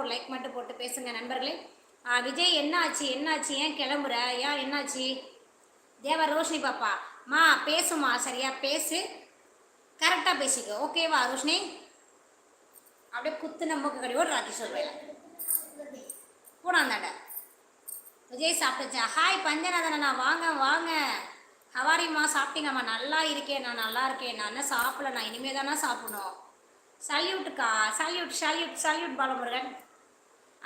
ஒரு லைக் மட்டும் போட்டு பேசுங்க நண்பர்களே. விஜய் என்ன ஆச்சு ஏன் கிளம்புற? ஏன் என்னாச்சு? தேவா ரோஷினி பாப்பா. மா பேசுமா சரியா? பேசு. கரெக்டாக பேசிக்கோ. ஓகேவா ரோஷினி? அப்படியே குத்து நமக்கு கடி ராக்கி சொல்வேன். போனாந்தாண்ட. விஜய் சாப்பிட்டுச்சா? ஹாய் பஞ்சநாதனா வாங்க வாங்க. ஹவாரிம்மா சாப்பிட்டீங்கம்மா. நல்லா இருக்கேன் நான் நல்லா இருக்கேன். நான் என்ன சாப்பிடல நான் இனிமே தானே சாப்பிடணும் சல்யூட்டுக்கா சல்யூட் சல்யூட் சல்யூட் பாலமுருகன்.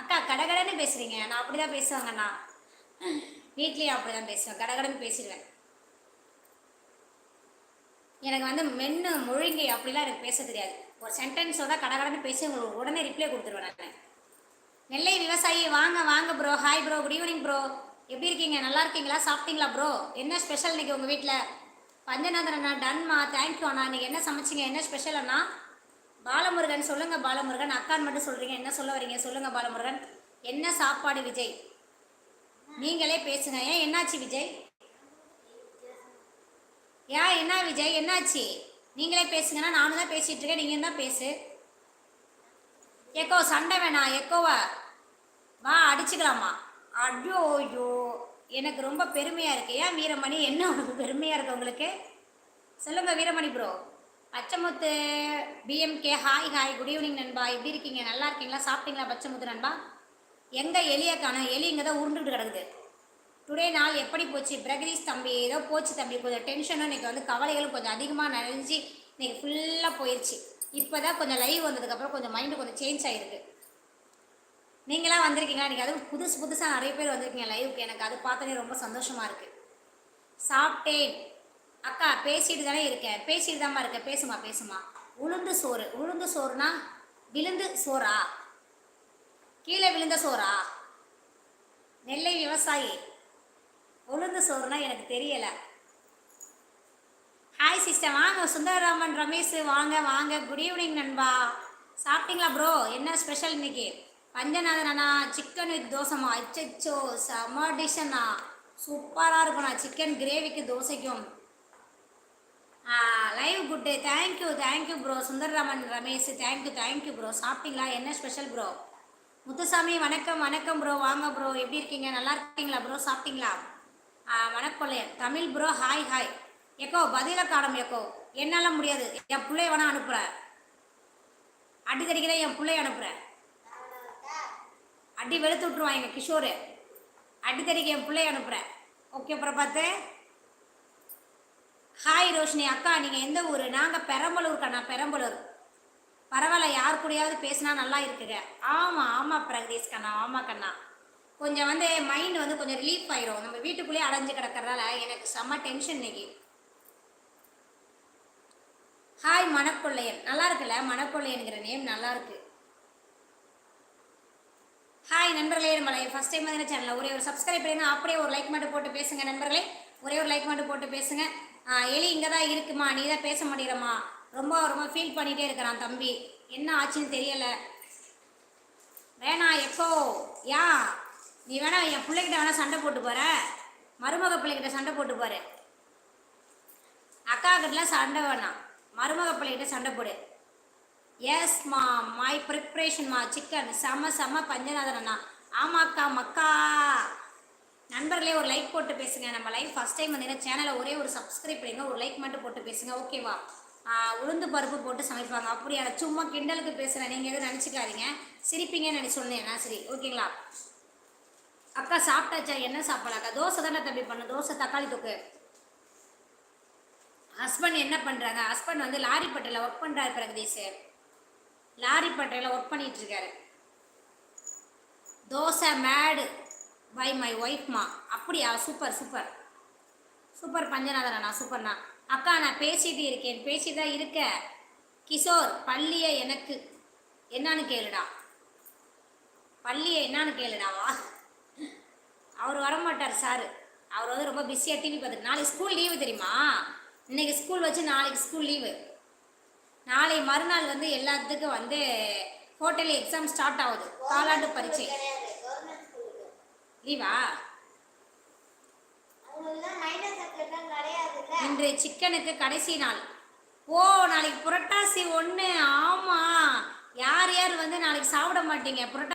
அக்கா கடகடன்னு பேசுகிறீங்க நான் அப்படி தான் பேசுவாங்கண்ணா வீட்லேயும் அப்படி தான் பேசுவேன். கடகடன்னு பேசிடுவேன். எனக்கு வந்து மென்னு மொழிங்கை அப்படிலாம் எனக்கு பேச தெரியாது. ஒரு சென்டென்ஸோட கடகடன்னு பேசி உங்களுக்கு உடனே ரிப்ளை கொடுத்துருவேன் நான். நெல்லை விவசாயி வாங்க வாங்க bro hi bro good evening bro எப்படி இருக்கீங்க? நல்லா இருக்கீங்களா? சாப்பிட்டீங்களா ப்ரோ என்ன ஸ்பெஷல் இன்னைக்கு உங்கள் வீட்டில் பஞ்சநாதன் அண்ணா டன்மா தேங்க்யூ அண்ணா. நீங்கள் என்ன சமைச்சிங்க? என்ன ஸ்பெஷல் அண்ணா? பாலமுருகன் சொல்லுங்கள் பாலமுருகன். அக்கான்னு மட்டும் சொல்கிறீங்க என்ன சொல்ல வரீங்க? சொல்லுங்கள் பாலமுருகன். என்ன சாப்பாடு விஜய்? நீங்களே பேசுங்க. ஏன் என்னாச்சு விஜய்? ஏன் என்ன விஜய்? என்னாச்சு? நீங்களே பேசுங்கன்னா நானும் தான் பேசிட்டு இருக்கேன். நீங்க தான் பேசு. எக்கோ சண்டை வேணாம் எக்கோவா வா அடிச்சுக்கலாமா? ஐயோ ஐயோ எனக்கு ரொம்ப பெருமையாக இருக்கு. ஏன் வீரமணி? என்ன உனக்கு பெருமையாக இருக்கு உங்களுக்கு? சொல்லுங்கள் Veeramani bro Pachaimuthu PMK hi hi good evening நண்பா. எப்படி இருக்கீங்க? நல்லா இருக்கீங்களா? சாப்பிட்டீங்களா பச்சைமுத்து நண்பா? எங்கே எலியை காணும் எலி இங்கே தான் உருண்டுட்டு கிடக்குது. டுடே நாள் எப்படி போச்சு? பிரகதீஷ் தம்பி ஏதோ போச்சு தம்பி. கொஞ்சம் டென்ஷனும் இன்றைக்கி வந்து கவலைகளும் கொஞ்சம் அதிகமாக நிறைஞ்சி இன்றைக்கி ஃபுல்லாக போயிடுச்சு இப்போ தான் கொஞ்சம் லைவ் வந்ததுக்கப்புறம் கொஞ்சம் மைண்டு கொஞ்சம் சேஞ்ச் ஆகிருக்கு நீங்களாம் வந்திருக்கீங்க இன்றைக்கி அதுவும் புதுசு புதுசாக நிறைய பேர் வந்திருக்கீங்க லைவுக்கு எனக்கு அது பார்த்தோன்னே ரொம்ப சந்தோஷமாக இருக்குது சாப்பிட்டேன். அக்கா பேசிட்டு தானே இருக்கேன். பேசிட்டு தாம்மா இருக்கேன் பேசுமா பேசுமா உளுந்து சோறு. உளுந்து சோறுனா விழுந்து சோறா? கீழே விழுந்த சோறா? நெல்லை விவசாயி. உளுந்து சோறுனா எனக்கு தெரியலை. ஹாய் சிஸ்டர் வாங்க சுந்தரராமன் ரமேஷ் வாங்க வாங்க. குட் ஈவினிங் நண்பா. சாப்பிட்டீங்களா ப்ரோ என்ன ஸ்பெஷல் இன்னைக்கு? பஞ்சநாதன் அண்ணா சிக்கன் வித் தோசைமா அச்சோ செம டிஷ்ஷண்ணா சூப்பராக இருக்கும்ண்ணா. சிக்கன் கிரேவிக்கு தோசைக்கும். Live good day thank you thank you bro Sundararaman Ramesh thank you thank you bro சாப்பிட்டீங்களா? என்ன ஸ்பெஷல் ப்ரோ முத்துசாமி வணக்கம் வணக்கம் ப்ரோ வாங்க ப்ரோ எப்படி இருக்கீங்க? நல்லா இருக்கீங்களா ப்ரோ சாப்பிட்டீங்களா? வணக்கம் தமிழ் ப்ரோ ஹாய் ஹாய் எக்கோ பதில காலம் எக்கோ. என்னால் முடியாது. என் பிள்ளைய வேணா அனுப்புகிறேன் அடி என் பிள்ளைய அனுப்புகிறேன் அடி வெளுத்து விட்ருவான் எங்கள் கிஷோரு. அடி தடிக்க என் பிள்ளைய அனுப்புகிறேன் ஓகே அப்புறம் பார்த்து. ஹாய் ரோஷினி அக்கா நீங்கள் எந்த ஊர்? நாங்கள் பெரம்பலூர் கண்ணா பெரம்பலூர். பரவாயில்ல யார் கூடயாவது பேசினா நல்லா இருக்குங்க. ஆமாம் ஆமாம் பிரகதீஷ் கண்ணா ஆமாம் கண்ணா. கொஞ்சம் வந்து மைண்ட் வந்து கொஞ்சம் ரிலீஃப் ஆயிரும். நம்ம வீட்டுக்குள்ளேயே அடைஞ்சு கிடக்கிறதால எனக்கு செம்ம டென்ஷன் இன்னைக்கு. ஹாய் மணக்கொள்ளையன். நல்லா இருக்குல்ல? மணக்கொள்ளையனுங்கிற நேம் நல்லா இருக்கு. ஹாய் நண்பர்களே நம்மளை ஃபஸ்ட் டைம் வந்து சேனலில் ஒரே ஒரு சப்ஸ்கிரைப் பண்ணுங்க அப்படியே ஒரு லைக் மட்டும் போட்டு பேசுங்க நண்பர்களே. ஒரே ஒரு லைக் மட்டும் போட்டு பேசுங்க. எலி இங்கே தான் இருக்குமா? நீ தான் பேச மாட்டேங்கிறம்மா ரொம்ப ரொம்ப ஃபீல் பண்ணிகிட்டே இருக்கிறான் தம்பி. என்ன ஆச்சுன்னு தெரியலை. வேணாம் எப்போ? யா நீ வேணா என் பிள்ளைகிட்ட வேணா சண்டை போட்டு போகிற மருமக பிள்ளைகிட்ட சண்டை போட்டு போற. அக்கா கிட்டலாம் சண்டை வேணாம். மருமக பிள்ளைகிட்ட சண்டை போடு. எஸ் மா மை ப்ரிப்ரேஷன் மா சிக்கன் செம செம பஞ்சநாதன் அண்ணா. ஆமாக்கா மக்கா. நண்பர்களே ஒரு லைக் போட்டு பேசுங்க. நம்ம லைஃப் ஃபஸ்ட் டைம் வந்தீங்கன்னா சேனலை ஒரே ஒரு சப்ஸ்கிரைப் பண்ணுங்க ஒரு லைக் மட்டும் போட்டு பேசுங்க. ஓகேவா உளுந்து பருப்பு போட்டு சமைப்பாங்க. அப்படியா? சும்மா கிண்டலுக்கு பேசுகிறேன் நீங்கள் எதுவும் நினச்சிக்காதீங்க. சிரிப்பீங்கன்னு நினச்சி சொன்னேன். நான் சரி ஓகேங்களா அக்கா சாப்பிட்டாச்சா? என்ன சாப்பிடலாக்கா தோசை தானே தம்பி பண்ண. தோசை தக்காளி தொக்கு. ஹஸ்பண்ட் என்ன பண்ணுறாங்க ஹஸ்பண்ட் வந்து லாரி பட்டையில் ஒர்க் பண்ணுறாரு பிரகதீஷ் லாரி பட்டையில் ஒர்க் பண்ணிகிட்ருக்காரு தோசை மேடு பை மை. ஒய்ஃப்மா அப்படியா? சூப்பர் சூப்பர் சூப்பர் பஞ்சநாதனா? சூப்பர்ண்ணா அக்கா நான் பேசிட்டு இருக்கேன். பேசி தான் இருக்க. கிஷோர் பள்ளியை எனக்கு என்னன்னு கேளுடா. பள்ளியை என்னன்னு கேளுடாவா அவர் வரமாட்டார் சார் அவர் வந்து ரொம்ப பிஸியாக டிவி பார்த்துட்டு நாளைக்கு ஸ்கூல் லீவு தெரியுமா? இன்னைக்கு ஸ்கூல் வச்சு நாளைக்கு ஸ்கூல் லீவு நாளை மறுநாள் வந்து எல்லாத்துக்கும் வந்து ஹோட்டலில் எக்ஸாம் ஸ்டார்ட் ஆகுது. காலாண்டு பரீட்சை. லீவா இன்று சிக்கனுக்கு கடைசி நாள். ஓ நாளைக்கு புரட்டாசி ஒன்று ஆமாம் யார் யார் வந்து நாளைக்கு சாப்பிட மாட்டீங்க? புரட்டா